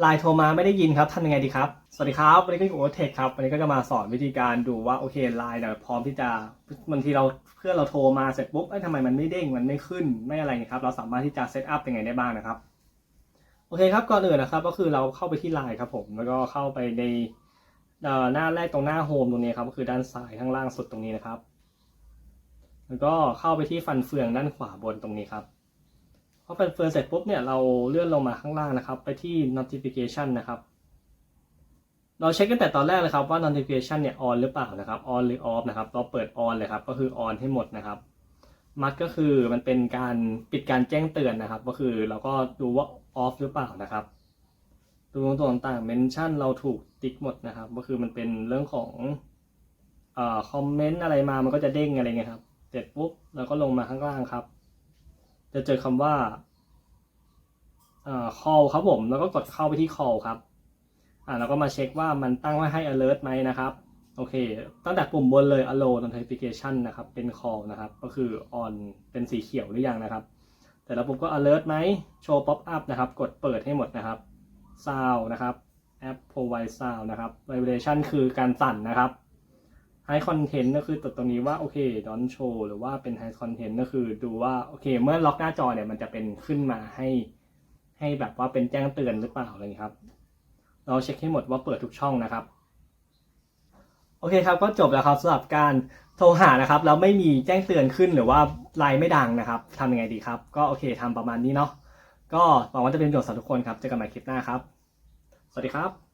ไลน์โทรมาไม่ได้ยินครับทำยังไงดีครับ สวัสดีครับ วันนี้ก็อยู่กับเทคครับ วันนี้ก็จะมาสอนวิธีการดูว่าโอเคไลน์เนี่ยพร้อมที่จะบางทีเราเพื่อนเราโทรมาเสร็จปุ๊บเอ้ยทำไมมันไม่เด้ง มันไม่ขึ้น ไม่อะไรนะครับ เราสามารถที่จะเซตอัพยังไงได้บ้างนะครับ โอเคครับ ก่อนอื่นนะครับ ก็คือเราเข้าไปที่ไลน์ครับผม แล้วก็เข้าไปในหน้าแรกตรงหน้าโฮมตรงนี้ครับ ก็คือด้านซ้ายข้างล่างสุดตรงนี้นะครับ แล้วก็เข้าไปที่ฟันเฟืองด้านขวาบนตรงนี้ครับ พอฟันเฟืองเสร็จปุ๊บเนี่ยเราเลื่อนลงมาข้างล่างนะครับ ไปที่ notification นะครับ เราเช็คกันแต่ตอนแรกเลยครับว่า notification เนี่ย on หรือเปล่านะครับ on หรือ off นะครับเราเปิด on เลยครับก็คือ on ให้หมดนะครับมัดก็คือมันเป็นการปิดการแจ้งเตือนนะครับ ก็คือเราก็ดูว่า off หรือเปล่านะครับดูตัวต่างๆ mention เราถูกติ๊กหมดนะครับ ก็คือมันเป็นเรื่องของอ่อคอมเมนต์อะไรมามันก็จะเด้งอะไรเงี้ยครับ เสร็จปุ๊บเราก็ลงมาข้างล่างครับ จะเจอคำว่าเอ่อ call ครับผม แล้วก็กดเข้าไปที่ call ครับ อ่าเราก็มาเช็คว่ามันตั้งไว้ให้ alert ไหมนะครับ โอเค ตั้งแต่ปุ่มบนเลย allow notification นะครับ เป็น call นะครับ ก็คือ on เป็นสีเขียวหรือยังนะครับ แต่แล้วปุ๊บก็ alert ไหม show pop up นะครับ กดเปิดให้หมดนะครับ sound นะครับ app provide sound นะครับ vibration คือการสั่นนะครับ high content ก็คือตัวตรงนี้ว่าโอเค don't show หรือว่าเป็น high content ก็คือดูว่าโอเค เมื่อล็อกหน้าจอเนี่ยมันจะเป็นขึ้นมาให้ ให้แบบว่าเป็นแจ้งเตือนหรือเปล่าอะไรอย่างนี้ครับ เราเช็คให้หมดว่าเปิดทุกช่องนะครับ โอเคครับก็จบแล้วครับสำหรับการโทรหานะครับแล้วไม่มีแจ้งเตือนขึ้นหรือว่าไลน์ไม่ดังนะครับทำยังไงดีครับ ก็โอเคทำประมาณนี้เนาะก็หวังว่าจะเป็นประโยชน์สำหรับทุกคนครับเจอกันใหม่คลิปหน้าครับ สวัสดีครับ